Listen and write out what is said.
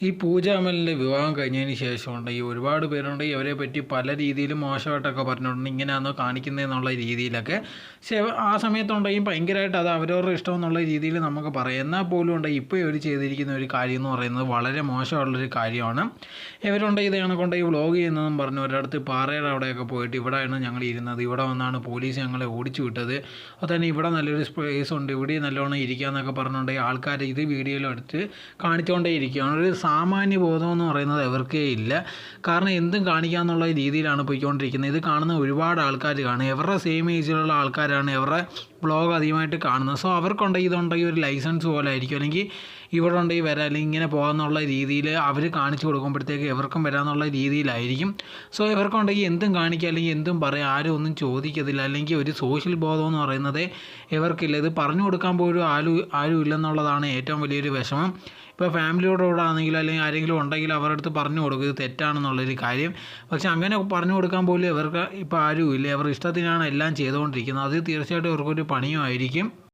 ഈ പൂജ അമലിന്റെ വിവാഹം കഴിഞ്ഞതിന് ഈ ഒരുപാട് പേരുണ്ട്. ഇവരെ പറ്റി പല രീതിയിലും മോശമായിട്ടൊക്കെ പറഞ്ഞിട്ടുണ്ട്. ഇങ്ങനെയാണോ കാണിക്കുന്നതെന്നുള്ള രീതിയിലൊക്കെ. പക്ഷേ ആ സമയത്തുണ്ടെങ്കിൽ ഭയങ്കരമായിട്ട് അത് അവരവരുടെ ഇഷ്ടം എന്നുള്ള രീതിയിൽ നമുക്ക് പറയാം. എന്നാൽ പോലും ഉണ്ട് ഇപ്പോൾ ഇവർ ചെയ്തിരിക്കുന്ന ഒരു കാര്യം എന്ന് പറയുന്നത് വളരെ മോശമുള്ളൊരു കാര്യമാണ്. ഇവരുണ്ട് ഇത് കൊണ്ട് ഈ വ്ളോഗ് ചെയ്യുന്നതെന്നും പറഞ്ഞു ഒരിടത്ത് പാറയുടെ അവിടെയൊക്കെ പോയിട്ട് ഇവിടെയാണ് ഞങ്ങൾ ഇരുന്നത്. ഇവിടെ വന്നാണ് പോലീസ് ഞങ്ങളെ ഓടിച്ചു വിട്ടത്. അപ്പോൾ തന്നെ ഇവിടെ നല്ലൊരു സ്പേസ് ഉണ്ട്. ഇവിടെ നല്ലോണം ഇരിക്കുക എന്നൊക്കെ പറഞ്ഞുകൊണ്ട് ആൾക്കാർ ഇത് വീഡിയോയിലെടുത്ത് കാണിച്ചുകൊണ്ടേ ഇരിക്കുകയാണ് ഒരു സാമാന്യ ബോധം എന്ന് പറയുന്നത് ഇവർക്കേ ഇല്ല. കാരണം എന്തും കാണിക്കാന്നുള്ള രീതിയിലാണ് പോയിക്കൊണ്ടിരിക്കുന്നത്. ഇത് കാണുന്ന ഒരുപാട് ആൾക്കാർ കാണും. എവരുടെ സെയിം ഏജിലുള്ള ആൾക്കാരാണ് എവരുടെ ബ്ലോഗ് അധികമായിട്ട് കാണുന്നത്. സോ അവർക്കുണ്ടെങ്കിൽ ഇതുണ്ടെങ്കിൽ ഒരു ലൈസൻസ് പോലെ ആയിരിക്കും. അല്ലെങ്കിൽ ഇവിടെ ഉണ്ടെങ്കിൽ വരാം അല്ലെങ്കിൽ ഇങ്ങനെ പോകാമെന്നുള്ള രീതിയിൽ അവർ കാണിച്ചു കൊടുക്കുമ്പോഴത്തേക്ക് ഇവർക്കും വരാമെന്നുള്ള രീതിയിലായിരിക്കും. സോ ഇവർക്കുണ്ടെങ്കിൽ എന്തും കാണിക്കുക അല്ലെങ്കിൽ എന്തും പറയാം ആരും ഒന്നും ചോദിക്കത്തില്ല. അല്ലെങ്കിൽ ഒരു സോഷ്യൽ ബോധം എന്ന് പറയുന്നത് ഇവർക്കില്ല. ഇത് പറഞ്ഞു കൊടുക്കാൻ പോലും ആരും ആരും ഇല്ലെന്നുള്ളതാണ് ഏറ്റവും വലിയൊരു വിഷമം. ഇപ്പോൾ ഫാമിലിയോട് കൂടെ ആണെങ്കിലും അല്ലെങ്കിൽ ആരെങ്കിലും ഉണ്ടെങ്കിൽ അവരുടെ അടുത്ത് പറഞ്ഞു കൊടുക്കും ഇത് തെറ്റാണെന്നുള്ളൊരു കാര്യം. പക്ഷേ അങ്ങനെ പറഞ്ഞു കൊടുക്കാൻ പോലും ഇവർക്ക് ഇപ്പോൾ ആരുമില്ല. ഇവർ ഇഷ്ടത്തിനാണ് എല്ലാം ചെയ്തുകൊണ്ടിരിക്കുന്നത്. അത് തീർച്ചയായിട്ടും ഇവർക്കൊരു പണിയുമായിരിക്കും